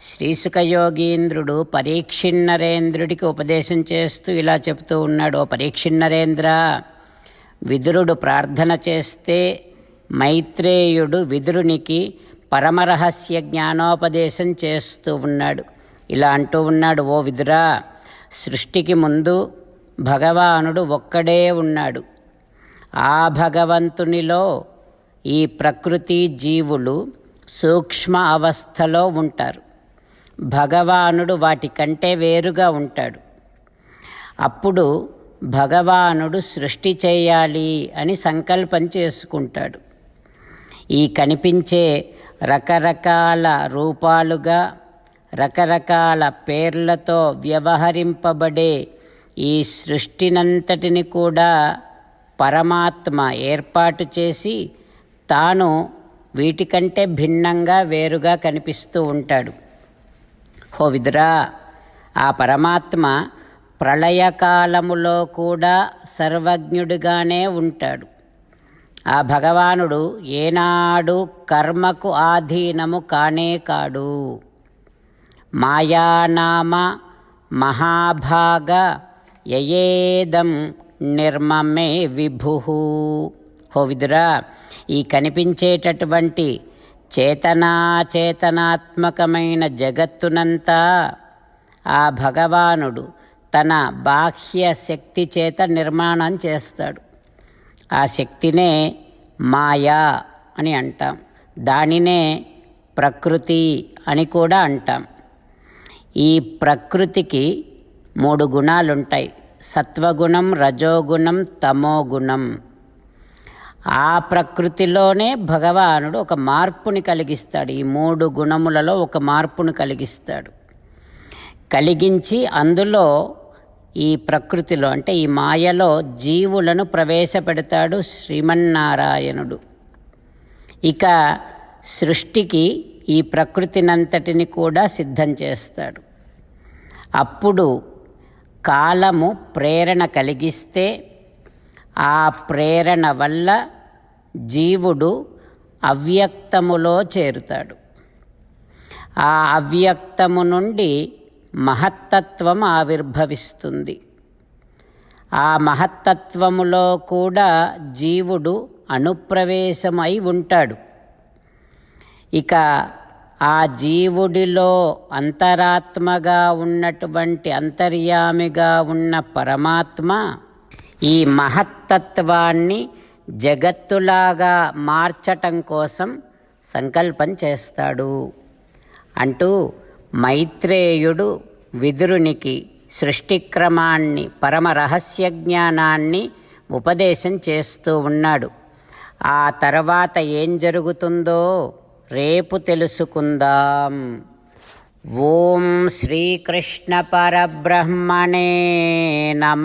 శ్రీసుఖయోగీంద్రుడు పరీక్షిన్నరేంద్రుడికి ఉపదేశం చేస్తూ ఇలా చెబుతూ ఉన్నాడు ఓ పరీక్షిన్నరేంద్ర విదురుడు ప్రార్థన చేస్తే మైత్రేయుడు విదురునికి పరమరహస్య జ్ఞానోపదేశం చేస్తూ ఉన్నాడు. ఇలా అంటూ ఉన్నాడు ఓ విదురా సృష్టికి ముందు భగవానుడు ఒక్కడే ఉన్నాడు. ఆ భగవంతునిలో ఈ ప్రకృతి జీవులు సూక్ష్మ అవస్థలో ఉంటారు. భగవానుడు వాటి కంటే వేరుగా ఉంటాడు. అప్పుడు భగవానుడు సృష్టి చేయాలి అని సంకల్పం చేసుకుంటాడు. ఈ కనిపించే రకరకాల రూపాలుగా రకరకాల పేర్లతో వ్యవహరింపబడే ఈ సృష్టినంతటిని కూడా పరమాత్మ ఏర్పాటు చేసి తాను వీటికంటే భిన్నంగా వేరుగా కనిపిస్తూ ఉంటాడు. హో విదురా ఆ పరమాత్మ ప్రళయకాలములో కూడా సర్వజ్ఞుడిగానే ఉంటాడు. ఆ భగవానుడు ఏనాడు కర్మకు ఆధీనము కానే కాడు. మాయానామ మహాభాగ యయేదం నిర్మమే విభు. హో విదురా ఈ కనిపించేటటువంటి చేతనాచేతనాత్మకమైన జగత్తునంతా ఆ భగవానుడు తన బాహ్య శక్తి చేత నిర్మాణం చేస్తాడు. ఆ శక్తినే మాయా అని అంటాం. దానినే ప్రకృతి అని కూడా అంటాం. ఈ ప్రకృతికి మూడు గుణాలుంటాయి. సత్వగుణం రజోగుణం తమోగుణం. ఆ ప్రకృతిలోనే భగవానుడు ఒక మార్పుని కలిగిస్తాడు. ఈ మూడు గుణములలో ఒక మార్పును కలిగిస్తాడు. కలిగించి అందులో ఈ ప్రకృతిలో అంటే ఈ మాయలో జీవులను ప్రవేశపెడతాడు శ్రీమన్నారాయణుడు. ఇక సృష్టికి ఈ ప్రకృతినంతటిని కూడా సిద్ధం చేస్తాడు. అప్పుడు కాలము ప్రేరణ కలిగిస్తే ఆ ప్రేరణ వల్ల జీవుడు అవ్యక్తములో చేరుతాడు. ఆ అవ్యక్తము నుండి మహత్తత్వం ఆవిర్భవిస్తుంది. ఆ మహత్తత్వములో కూడా జీవుడు అనుప్రవేశమై ఉంటాడు. ఇక ఆ జీవుడిలో అంతరాత్మగా ఉన్నటువంటి అంతర్యామిగా ఉన్న పరమాత్మ ఈ మహత్తత్వాన్ని జగత్తులాగా మార్చటం కోసం సంకల్పం చేస్తాడు. అంటూ మైత్రేయుడు విదురునికి సృష్టిక్రమాన్ని పరమ రహస్య జ్ఞానాన్ని ఉపదేశం చేస్తూ ఉన్నాడు. ఆ తర్వాత ఏం జరుగుతుందో రేపు తెలుసుకుందాం. ఓం శ్రీకృష్ణ పరబ్రహ్మణే నమ.